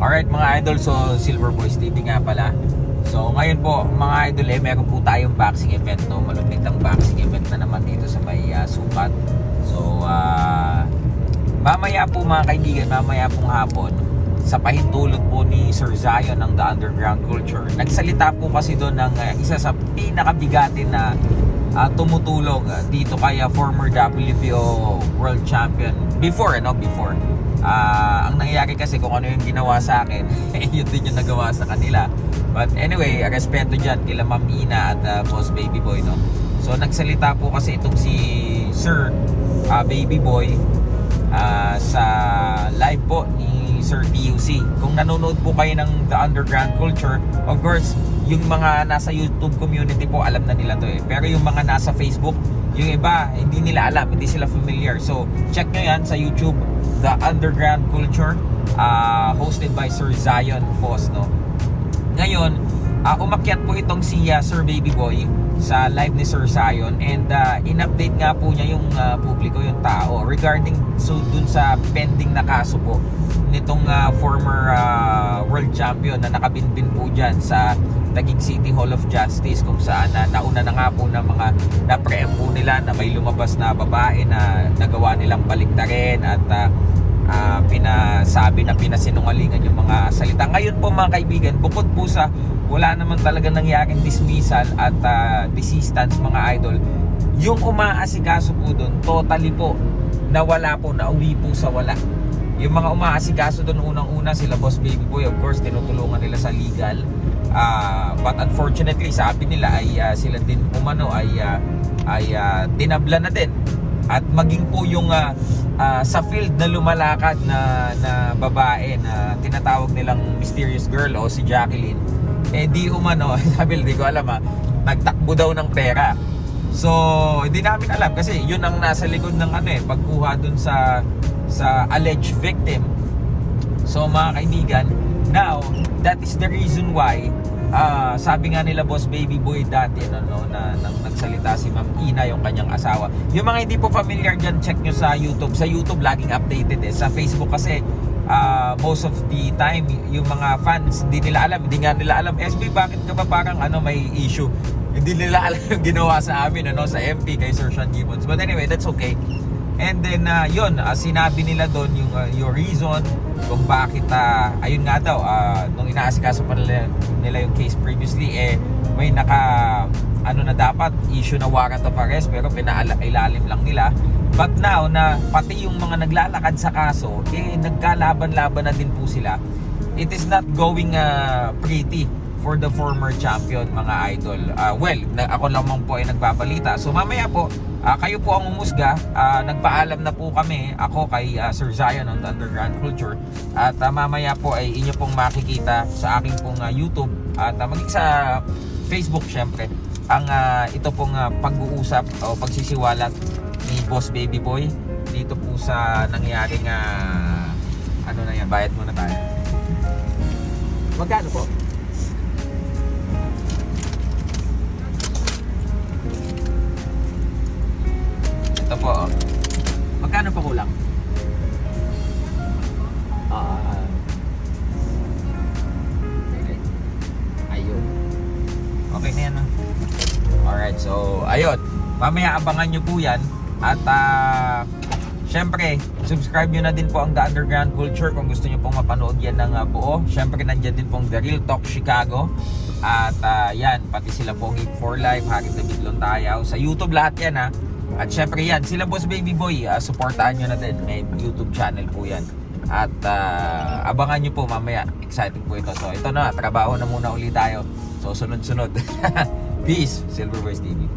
Alright mga idol, so Silver Boys TV nga pala. So ngayon po mga idol eh, meron po tayong boxing event no. Malupit ang boxing event na naman dito sa may ah, sukat. So ah, mamaya po mga kaibigan, mamaya pong hapon sa pahintulot po ni Sir Zion ng The Underground Culture. Nagsalita po kasi doon ng ah, isa sa pinakabigatin na ah, tumutulong ah, dito kay ah, former WBO World Champion before ano before Ah, ang nangyayari kasi kung ano yung ginawa sa akin yun din yung nagawa sa kanila but anyway respeto dyan kila Ma'am Ina at ah, Boss Baby Boy no so nagsalita po kasi itong si Sir ah, Baby Boy ah, sa live po ni Sir TUC. Kung nanonood po kayo ng The Underground Culture, of course, yung mga nasa YouTube community po, alam na nila to eh. Pero yung mga nasa Facebook, yung iba, hindi nila alam, hindi sila familiar. So, check nyo yan sa YouTube, The Underground Culture, ah, hosted by Sir Zion Foss, no? Ngayon, ah, umakyat po itong si ah, Sir Baby Boy sa live ni Sir Zion and ah, in-update nga po niya yung ah, publiko, yung tao regarding so dun sa pending na kaso po nitong ah, former ah, world champion na nakabinbin po dyan sa Taguig City Hall of Justice kung saan na nauna na nga po ng mga na-preempt po nila na may lumabas na babae na nagawa nilang baliktarin at ah, ah, pinasabi na pinasinungalingan yung mga salita. Ngayon po mga kaibigan, bukod po sa wala naman talaga nangyaring dismissal at uh, desistance mga idol, yung umaasikaso po doon, totally po, nawala po, nauwi po sa wala. Yung mga umaasikaso doon unang-una, sila Boss Baby Boy, of course, tinutulungan nila sa legal. Ah, but unfortunately, sabi nila ay ah, sila din umano ay ah, ay ah, tinabla na din at maging po yung ah, ah, sa field na lumalakad na, na babae na tinatawag nilang mysterious girl o si Jacqueline eh di umano sabi di ko alam ha nagtakbo daw ng pera so hindi namin alam kasi yun ang nasa likod ng ano eh pagkuha dun sa sa alleged victim So mga kaibigan, now that is the reason why ah, sabi nga nila boss baby boy dati ano, na, nang nagsalita si Ma'am Ina yung kanyang asawa. Yung mga hindi po familiar dyan, check nyo sa YouTube. Sa YouTube laging updated eh. Sa Facebook kasi ah, most of the time yung mga fans hindi nila alam, hindi nga nila alam SB bakit ka ba parang ano may issue hindi nila alam yung ginawa sa amin ano sa MP kay Sir Sean Gibbons but anyway that's okay And then uh, yun, ah, sinabi nila doon yung ah, your reason kung bakit ah, ayun nga daw ah, nung inaasikaso pa nila, nila yung case previously eh may naka ano na dapat issue na warrant of arrest pero pinailalim lang nila. But now na pati yung mga naglalakad sa kaso eh nagkalaban-laban na din po sila. It is not going ah, pretty for the former champion mga idol. Ah, well, na, ako lamang po ay nagbabalita. So mamaya po, ah, kayo po ang umusga. Ah, nagpaalam na po kami, ako kay ah, Sir Zion on the Underground Culture. At ah, mamaya po ay inyo pong makikita sa aking pong ah, YouTube at uh, maging sa Facebook syempre ang ah, ito pong ah, pag-uusap o pagsisiwalat ni Boss Baby Boy dito po sa nangyaring ah, ano na yan, bayad muna tayo. Magkano po? Kulang? Ah. ayun. Okay na yan. ah. Alright, so ayun. Mamaya abangan nyo po yan. At ah, syempre, subscribe nyo na din po ang The Underground Culture kung gusto nyo pong mapanood yan ng ah, buo. Syempre, nandyan din pong The Real Talk Chicago. At ah, yan, pati sila po Geek for Life, Haring David Lontayaw. Sa YouTube lahat yan ha. At syempre yan, sila Boss Baby Boy, ah, supportahan nyo na din. May YouTube channel po yan. At ah, abangan nyo po mamaya. Exciting po ito. So ito na, trabaho na muna ulit tayo. So sunod-sunod. Peace, Silver Voice TV.